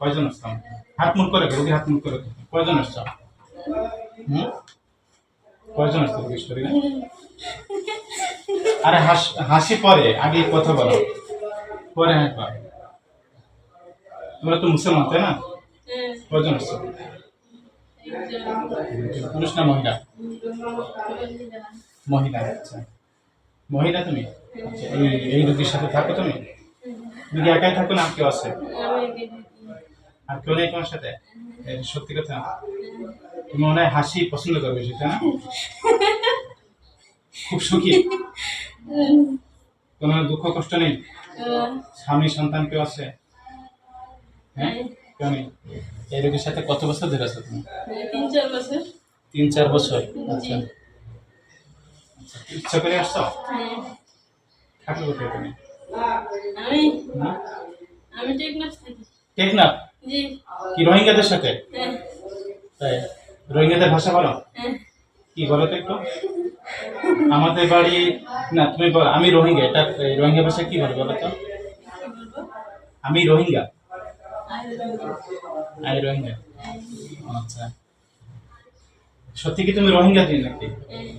কয়জন আসছো? হাত মুখ করে রোগী হাত মুখ করে কয়জন আসছো? কয়জন আসছো রোগীর শরীরে আরে হাস পরে, আগে কথা বলো। পরে হাসবা তোমরা তো মুসলমান, তাই না? কয়জন আসছো? পুরুষ না মহিলা? মহিলা আচ্ছা। মহিলা তুমি? আচ্ছা এই এই রোগীর সাথে থাকো তুমি? রোগী একাই থাকো না আর কেউ আছে? আর কেউ নেই তোমার সাথে? সত্যি কথা? তুমি মনে হয় হাসি পছন্দ করবে সেটা না? খুব সুখী। কোনো দুঃখ কষ্ট নেই? স্বামী সন্তান কেউ আছে? হ্যাঁ? কেউ নেই? এই রোগীর সাথে কত বছর ধরে আছো তুমি? তিন চার বছর। তিন চার বছর? আচ্ছা। আচ্ছা, ইচ্ছা করে আসছো? হ্যাঁ। থাকো কোথায় তুমি? আমি? আমি টেকনাফ থাকি। টেকনাফ? জি। কি রোহিঙ্গাদের সাথে? হ্যাঁ। তাই? রোহিঙ্গাদের ভাষা বলো। হ্যাঁ। কি বলো তো একটু? আমাদের বাড়ি না তুমি বলো আমি রোহিঙ্গা এটা রোহিঙ্গা ভাষা কি বলে বলো তো? আমি রোহিঙ্গা। আমি রোহিঙ্গা। আচ্ছা। সত্যি কি তুমি রোহিঙ্গা জিন নাকি?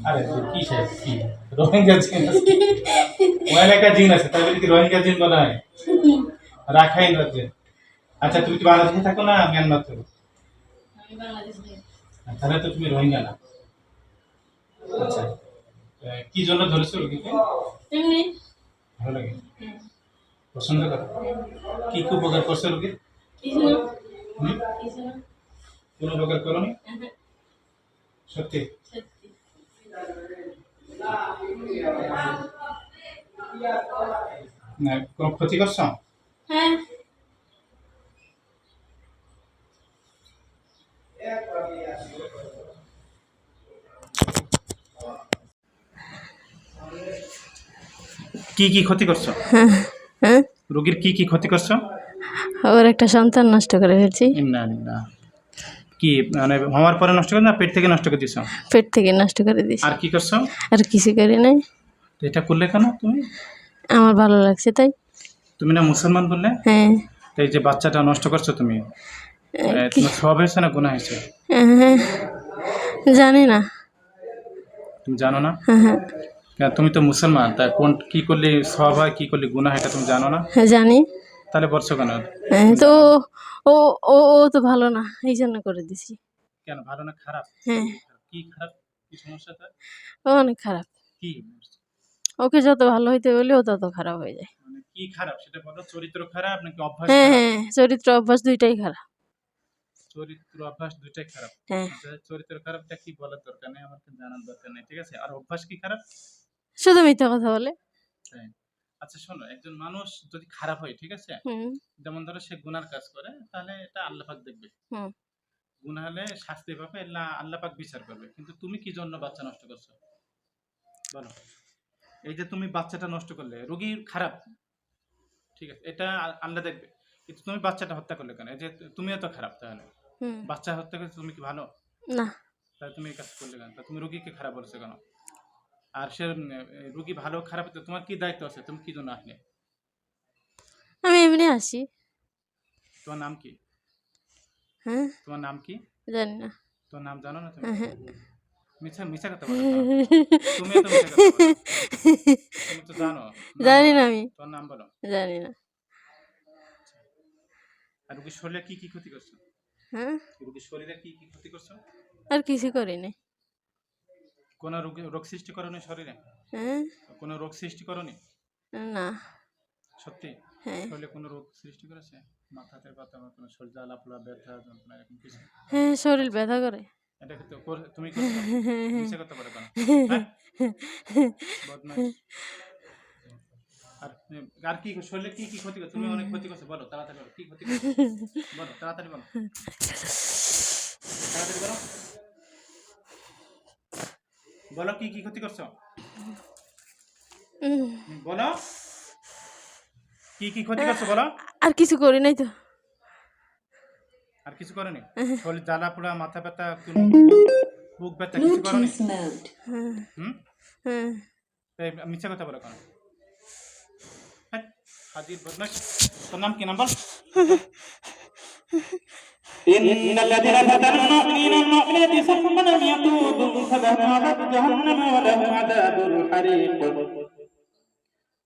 আরে তো কি সে কি রোহিঙ্গা জিন আছে। ওই জিন আছে তাই বলে কি রোহিঙ্গা জিন বলা হয়? রাখাইন রাজ্যে। আচ্ছা তুমি কি বাংলাদেশে থাকো না মিয়ানমার থাকো? থেকে তাহলে তো তুমি রোহিঙ্গা না। আচ্ছা কি জন্য ধরেছো রোগীকে? ভালো লাগে। হ্যাঁ পছন্দ করো? কি কি উপকার করছে রোগীর? কোনো উপকার করনি? হ্যাঁ, সত্যি? না কোনো ক্ষতি করছ? হ্যাঁ। কি কি ক্ষতি করছ? হ্যাঁ। রোগীর কি কি ক্ষতি করছ? ওর একটা সন্তান নষ্ট করে ফেলছি। না না। কি মানে হওয়ার পরে নষ্ট করে না পেট থেকে নষ্ট করে দিছো? পেট থেকে নষ্ট করে দিয়েছি আর কি করছ? আর কিছু করি নাই। তো এটা করলে কেন তুমি? আমার ভালো লাগছে তাই। তুমি না মুসলমান বললে? হ্যাঁ। তো এই যে বাচ্চাটা নষ্ট করছ তুমি তোমার সব হয়েছে না গুণা হয়েছে? হ্যাঁ জানি না। তুমি জানো না? হ্যাঁ হ্যাঁ। তুমি তো মুসলমান তা কোন কি করলে সব হয় কি করলে গুণা হয় এটা তুমি জানো না? হ্যাঁ জানি। তাহলে বলছো কেন? হ্যাঁ, তো ও ও ও তো ভালো না এই জন্য করে দিছি। কেন ভালো না খারাপ? হ্যাঁ। কি খারাপ? কি সমস্যা তার? ও অনেক খারাপ। কি ওকে যত ভালো হইতে বলে ও তত খারাপ হয়ে যায়। মানে কি খারাপ? সেটা বলো চরিত্র খারাপ নাকি অভ্যাস হ্যাঁ হ্যাঁ চরিত্র অভ্যাস দুইটাই খারাপ। চরিত্র অভ্যাস দুইটাই খারাপ। হ্যাঁ। আচ্ছা, চরিত্র খারাপটা কি বলার দরকার নেই আমার তো জানার দরকার নেই ঠিক আছে? আর অভ্যাস কি খারাপ? শুধু মিথ্যা কথা বলে। তাই। আচ্ছা শোনো একজন মানুষ যদি খারাপ হয় ঠিক আছে? যেমন ধরো সে গুনার কাজ করে তাহলে এটা আল্লাহ পাক দেখবে। গুনাহ হলে শাস্তি পাবে আল্লাহ আল্লাহ পাক বিচার করবে। কিন্তু তুমি কি জন্য বাচ্চা নষ্ট করছ? বলো। এই যে তুমি বাচ্চাটা নষ্ট করলে রোগী খারাপ ঠিক আছে? এটা আল্লাহ দেখবে। কিন্তু তুমি বাচ্চাটা হত্যা করলে কেন? এই যে তুমিও তো খারাপ তাহলে। বাচ্চা হত্যা করলে তুমি কি ভালো? না। তাহলে তুমি এই কাজ করলে কেন? তুমি রোগীকে খারাপ বলছো কেন? আর সে রোগী ভালো খারাপ তোমার কি দায়িত্ব আছে? তুমি কি জন্য আসলে? আমি এমনি আসি। তোমার নাম কি? হ্যাঁ? তোমার নাম কি? জানি না। তোমার নাম জানো না তুমি? হ্যাঁ। মিছা মিছা কথা বলো তুমি তো মিছা কথা তুমি তো জানো। জানি না আমি। তোমার নাম বলো। জানি না। আর রোগীর শরীরে কি কি ক্ষতি করছ? হ্যাঁ? রোগীর শরীরে কি কি ক্ষতি করছ? আর কিছু করি নাই কোনো রোগ রোগ সৃষ্টি করনি শরীরে? হ্যাঁ। কোনো রোগ সৃষ্টি করনি? না। সত্যি? হ্যাঁ। শরীরে কোনো রোগ সৃষ্টি করেছে? মাথাতে ব্যথা বা কোনো শরীর জ্বালা পোড়া ব্যথা যন্ত্রণা এরকম কিছু? হ্যাঁ শরীর ব্যথা করে। এটা কর- তুমি মিছা কথা বলে কেন? হ্যাঁ? আর আর কি শরীরে কি কি ক্ষতি তুমি অনেক ক্ষতি করছ বলো তাড়াতাড়ি বলো কি ক্ষতি করছ? বলো তাড়াতাড়ি বলো। তাড়াতাড়ি বলো। বলো কি কি ক্ষতি করছ? বলো। কি কি ক্ষতি করছ বলো? আর কিছু করি নাই তো। আর কিছু করেনি? শরীর জ্বালা পোড়া মাথা ব্যথা কোনো বুক ব্যথা কিছু করেনি? হ্যাঁ। হুম? হ্যাঁ। মিথ্যা কথা বলো কেন? হ্যাঁ, হাজির বদমাশ। তোর নাম কি নাম বল إن الذين فتنوا المؤمنين والمؤمنات ثم لم يتوبوا فلهم عذاب جهنم ولهم عذاب الحريق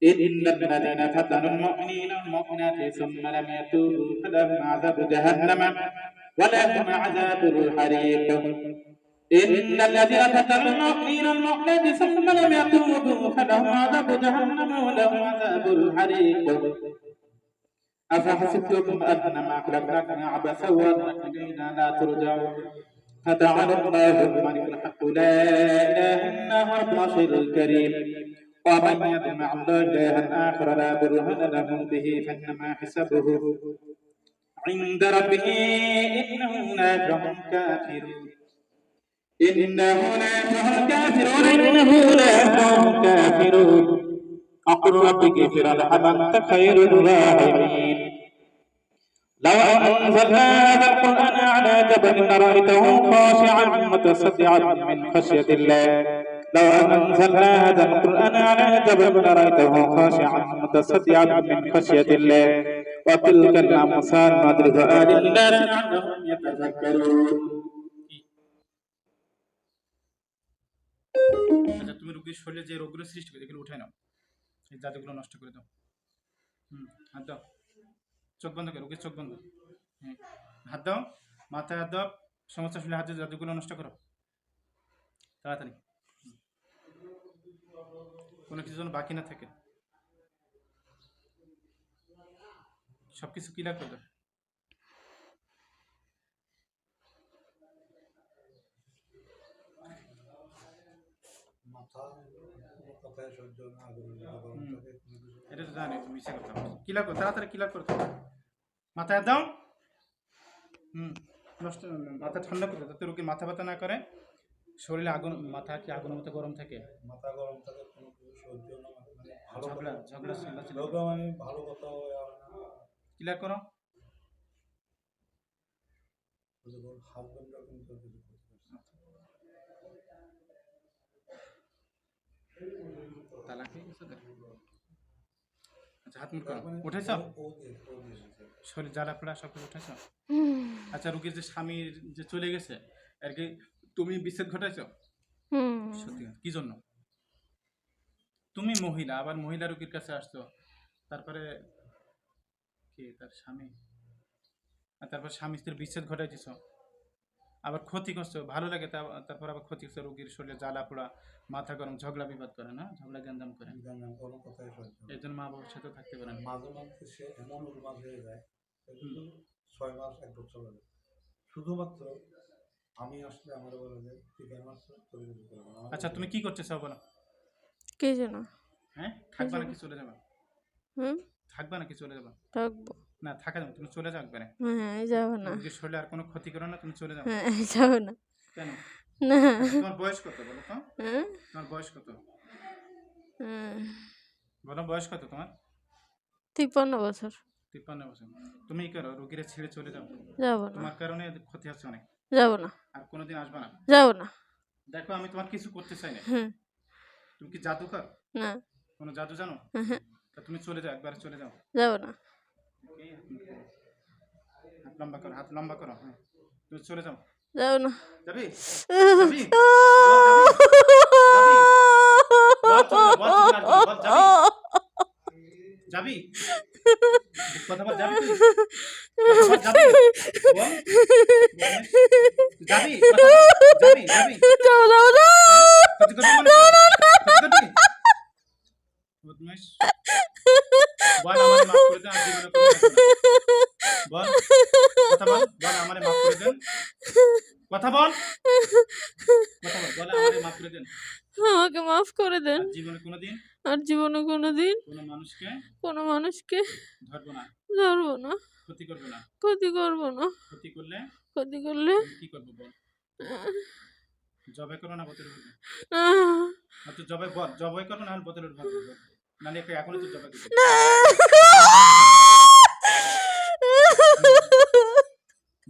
إن الذين فتنوا المؤمنين والمؤمنات ثم لم يتوبوا فلهم عذاب جهنم ولهم عذاب الحريق إن الذين فتنوا المؤمنين والمؤمنات ثم لم يتوبوا فلهم عذاب جهنم ولهم عذاب الحريق أفحسبتم أنما خلقناكم عبثا وأنكم لا ترجعون فتعالى الله الملك الحق لا إله إلا هو البشير الكريم. ومن يدع مع الله إلها آخر لا برهان له به فإنما حسابه عند ربه. إنه لا يفلح الكافرون. إنه لا يفلح الكافرون. إنه لا يفلح الكافرون. أقل ربك اغفر أنت خير الراحمين. لو أنزلنا هذا القرآن على جبل لرأيته خاشعا متصدعا من خشية الله لو أنزلنا هذا القرآن على جبل لرأيته خاشعا متصدعا من خشية الله وتلك الأمثال نضربها للناس لعلهم يتذكرون আচ্ছা তুমি রোগীর শরীরে যে রোগগুলো সৃষ্টি করে এগুলো উঠাই নাও এই জাদুগুলো নষ্ট করে দাও হুম হাত দাও চোখ বন্ধ করো চোখ বন্ধ। হাত দাও, মাথায় হাত দাও, সমস্ত শরীরে হাত জাদুগুলো নষ্ট করো। তাড়াতাড়ি। কোনো কিছু যেন বাকি না থাকে। সব কিছু ক্লিয়ার করে দাও। এটা তো জানি তুমি মিশে কথা ক্লিয়ার করো তাড়াতাড়ি ক্লিয়ার করতে মাথায় দাও। হুম নষ্ট মাথা ঠান্ডা করতে যাতে রোগীর মাথা ব্যথা না করে। শরীরে আগুন মাথা কি আগুনের মতো গরম থাকে? মাথা গরম থাকে কোনো সহ্য না মানে ভালো ঝগড়া কথা ঝগড়া ঝগড়া মানে ভালো কথা ক্লিয়ার করো? হাজবেন্ডরা কিন্তু আচ্ছা হাত মুখ উঠেছ। শরীর জ্বালা পোড়া সব কিছু উঠেছ? আচ্ছা রুগীর যে স্বামীর যে চলে গেছে আর কি তুমি বিচ্ছেদ ঘটাইছো? সত্যি কি জন্য? তুমি মহিলা আবার মহিলা রোগীর কাছে আসছো। তারপরে কি? তার স্বামী? আর তারপর স্বামী স্ত্রীর বিচ্ছেদ ঘটাইছিস আবার ক্ষতি করছ ভালো লাগে তারপর আবার ক্ষতি করছ রোগীর শরীরে জ্বালা পোড়া মাথা গরম ঝগড়া বিবাদ করে না? ঝগড়া গ্যাঞ্জাম করে। এই জন্য মা বাবার সাথে থাকতে পারে না। মাঝে মাঝে সে এমন উন্মাদ হয়ে যায় কিন্তু ছয় মাস এক বছর লাগে। শুধুমাত্র আমি আসলে আমার বলে যে না। আমার আচ্ছা তুমি কি করতে চাও বলো? কে যেন হ্যাঁ? থাকবা নাকি চলে যাবা? হুম? থাকবা নাকি চলে যাবা? থাকব। না থাকা যাবে তুমি চলে যাও একবারে হ্যাঁ যাব না। রোগীর শরীরে আর কোনো ক্ষতি করো না তুমি চলে যাও হ্যাঁ যাব না। কেন? না। তোমার বয়স কত বলো তো? হ্যাঁ? তোমার বয়স কত? হ্যাঁ। বলো বয়স কত তোমার? তিপ্পান্ন বছর। তিপ্পান্ন বছর। তুমি করো রোগীরা ছেড়ে চলে যাও? যাব না। তোমার কারণে ক্ষতি হচ্ছে অনেক। যাব না। আর কোনোদিন আসবে না? যাব না। দেখো আমি তোমার কিছু করতে চাই না। তুমি কি জাদুকর? না। কোনো জাদু জানো? হ্যাঁ। তা তুমি চলে যাও একবার চলে যাও। যাব না। হাত লম্বা করো হাত লম্বা করো হ্যাঁ। তুমি চলে যাও। যাব না। যাবি? যাবি? যাবি? কথা বল যাবি যাব যাব না ক্ষতি করবি মনে করছিস? ক্ষতি করবি? বদমাইশ। বল আমারে মাফ করে দেন আর জীবনে কোনো কথা না। বল কথা বল বল আমারে মাফ করে দেন কথা বল কথা বল বল আমারে মাফ করে দেন আমাকে মাফ করে দেন। আর জীবনে কোনোদিন? আর জীবনে কোনোদিন কোনো মানুষকে? কোনো মানুষকে ধরবো না। ধরবো না। ক্ষতি করব না। ক্ষতি করব না। ক্ষতি করলে? ক্ষতি করলে? কি করব বল? জবাই না বোতলের উপর। জবাই বল জবাই করব না বোতলের উপর বল। নাহলে তো জবাই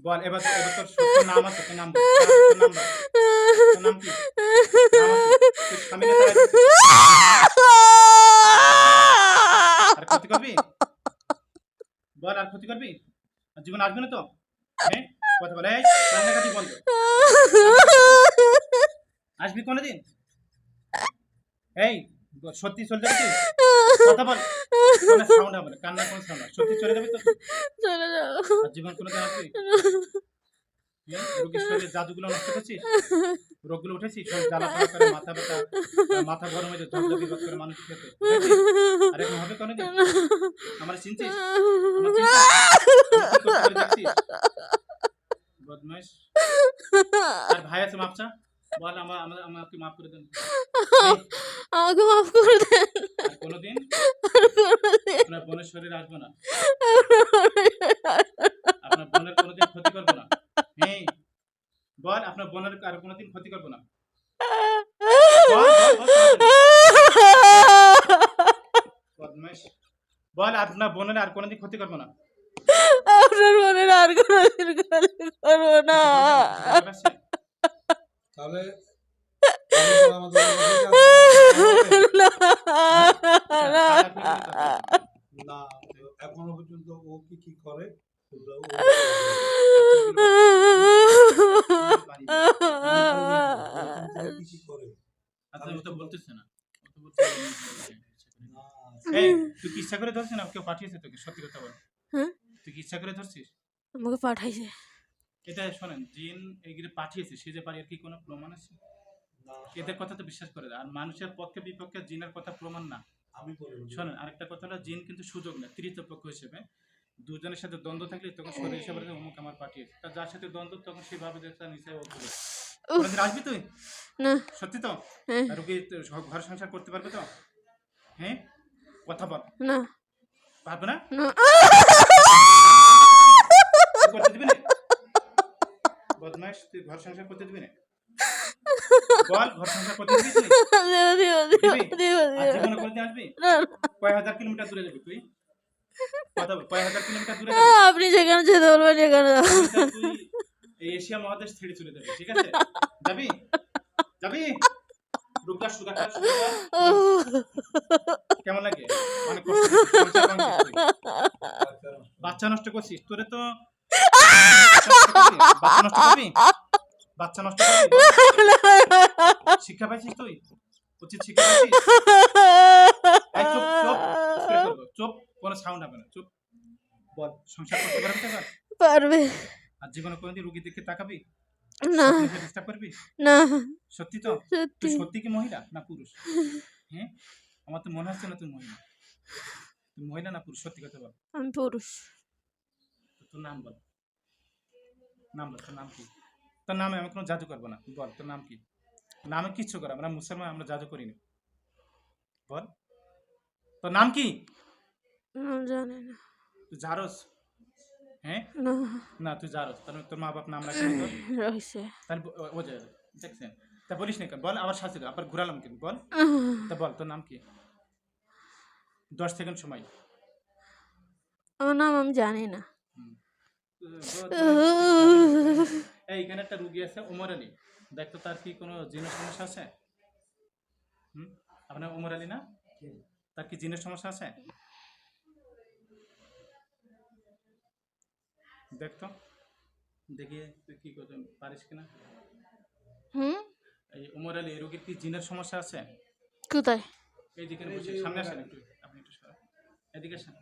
বল এবার এবার তোর নাম আছে তোর নাম নাম কি নাম আছে? তোর স্বামী না তারা দিছে? আর ক্ষতি করবি বল আর ক্ষতি করবি আর জীবন আসবে না তো? হ্যাঁ? কথা বলে কান্নাকাটি বন্ধ। আসবি কোনোদিন? এই সত্যি চলে যাবি কথা বল। সাউন্ড হবে না কান্না কোন সাউন্ড সত্যি চলে যাবি তো? চলে যাও। জীবন জীবন কোনোদিন আসবি? জাদুগুলো নষ্ট করছিস? রোগগুলো উঠেছি জ্বালা করে মাথা ব্যথা মাথা গরম হয়ে ঝকঝকি বাদ করে মানুষ খেতে? আর এরকম হবে কোনোদিন আমার চিনছিস? বদমাইশ। আর ভাই আছে মাপচা? বল আমার আমার আমাকে মাফ করে দেন। আমাকে মাফ করে দেন। কোনোদিন? আপনার বোনের শরীরে আসব না। আপনার বোনের কোনোদিন ক্ষতি করব না। হ্যাঁ? বল আপনার বোনের আর কোনোদিন ক্ষতি করব না বল, কোনোদিন। আপনার বোনের আর কোনোদিন ক্ষতি করব না আপনার বোনের আর কোনো দিন ক্ষতি করব না তাহলে। না এখনও পর্যন্ত ও কি কি করে আচ্ছা, তুই কি ইচ্ছা করে ধরছিস না? কেউ পাঠিয়েছে তোকে? সত্যি কথা বল। হ্যাঁ? তুই কি ইচ্ছা করে ধরছিস? আমাকে পাঠাইছে। এটা শোনেন জিন পাঠিয়েছে সে যে পারি আর কি কোনো প্রমাণ আছে? এদের কথা তো বিশ্বাস করে আর মানুষের পক্ষে বিপক্ষে জিনের কথা প্রমাণ না। আমি বলি শোনেন আরেকটা কথা হলো জিন কিন্তু সুযোগ না তৃতীয় পক্ষ হিসেবে। দুজনের সাথে দ্বন্দ্ব থাকলে তখন শরীর হিসাবে অমুক আমার পাঠিয়েছে তার যার সাথে দ্বন্দ্ব তখন সেভাবে তার নিচে ও করে আসবি তুই? না। সত্যি তো? হ্যাঁ। আর রুগী তো ঘর সংসার করতে পারবে তো? হ্যাঁ? কথা বল। না। পারবে না? করতে দিবি না? বদমাইশ তুই ঘর সংসার করতে দিবি না? বল ঘর সংসার করতে দিবি তুই জীবনে করতে আসবি? না, কয় হাজার কিলোমিটার দূরে যাবি তুই? আপনি যেখানে যেতে বলবেন সেখানে এশিয়া মহাদেশ ছেড়ে চলে যাবি ঠিক আছে? যাবি? যাবি? কেমন লাগে। বাচ্চা নষ্ট করছিস? তোরে তো বাচ্চা নষ্ট করবি? বাচ্চা নষ্ট শিক্ষা পাইছিস তুই? উচিত শিক্ষা পাইছিস? এই চুপ চুপ চুপ। কোনো সাউন্ড হবে না। চুপ। বল সংসার করতে পারবি তো পারবে। আর জীবনে কোনোদিন রুগী দিকে তাকাবি? না। ডিস্টার্ব করবি? না। সত্যি তো? তুই সত্যি কি মহিলা না পুরুষ? হ্যাঁ? আমার তো মনে হচ্ছে না তুই মহিলা। তুই মহিলা না পুরুষ? সত্যি কথা বল। আমি পুরুষ। তোর নাম বল। নাম বল তোর নাম কি? তোর নামে আমি কোনো জাদু করব না। বল তোর নাম কি? নামে কিচ্ছু করা আমরা মুসলমান আমরা জাদু করি না বল। তোর নাম কি? নাম জানি না। জারস? হ্যাঁ? না। না তুই জারস। তাহলে তোর মা বাপ নাম রাখে রয়েছে। তাহলে ও- ও দেখছেন? তা বলিস না? বল আবার শাস্তি আবার ঘুরালাম কেন? বল। তা বল তোর নাম কি? দশ সেকেন্ড সময়। আমার নাম আমি জানি না। এই এখানে একটা রুগী আছে উমর আলী। দেখতো তার কি কোনো জিনের সমস্যা আছে? হুম? আপনার উমর আলী না? তার কি জিনের সমস্যা আছে? দেখতো দেখি তুই কি করতে পারিস কিনা? হুম? এই উমর আলী এই রোগীর কি জিনের সমস্যা আছে? কোথায়? এইদিকে বসে সামনে আসেন একটু আপনি একটু সরান। এদিকে আসেন।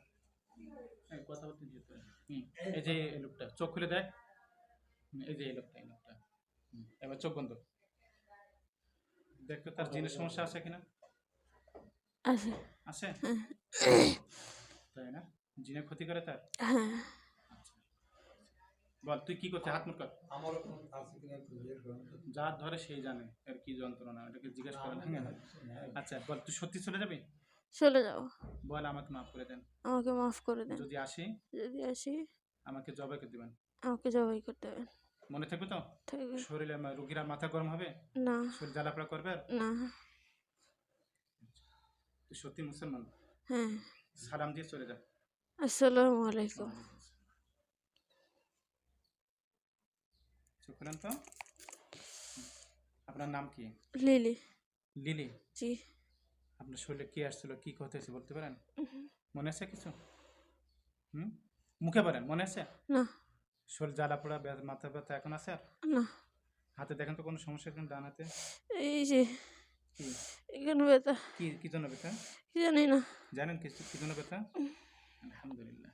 এই কথা বলতে যেতে হুম এই যে এই লোকটা চোখ খুলে দেখ। এই যে এই লোকটা এই লোকটা। এবার চোখ বন্ধ। দেখতো তার জিনের সমস্যা আছে কিনা? আছে। আছে? তাই না? জিনের ক্ষতি করে তার? হ্যাঁ। বল তুই কি করছিস? হাত মুখ কর আছে কিনা তো। যার ধরে সেই জানে এর কি যন্ত্রণা এটাকে জিজ্ঞেস করেন আচ্ছা বল তুই সত্যি চলে যাবি? চলে যাও বল আমাকে মাফ করে দেন। আমাকে মাফ করে দেন। যদি আসি? যদি আসি? আমাকে জবাই করে দিবেন। আমাকে জবাই করতে হবে মনে থাকবে তো? থাকবে। শরীরে আমার রুগীরা মাথা গরম হবে? না। শরীর জ্বালাপড়া করবে আর? না। তুই সত্যি মুসলমান? হ্যাঁ। সালাম দিয়ে চলে যা। আসসালামু আলাইকুম। চুপ করেন তো। আপনার নাম কি? লিলি। লিলি? জি। আপনার শরীরে কি আসছিল কি কথা হয়েছে বলতে পারেন? মনে আছে কিছু? হুম? মুখে বলেন মনে আছে? না। শরীর জ্বালা পোড়া মাথা ব্যথা এখন আছে আর? না। হাতে দেখেন তো কোনো সমস্যা এখন ডান হাতে? এই যে কি? এখানে ব্যথা। কি কি জন্য ব্যথা? কি জানি না। জানেন কিছু কি জন্য ব্যথা? আলহামদুলিল্লাহ।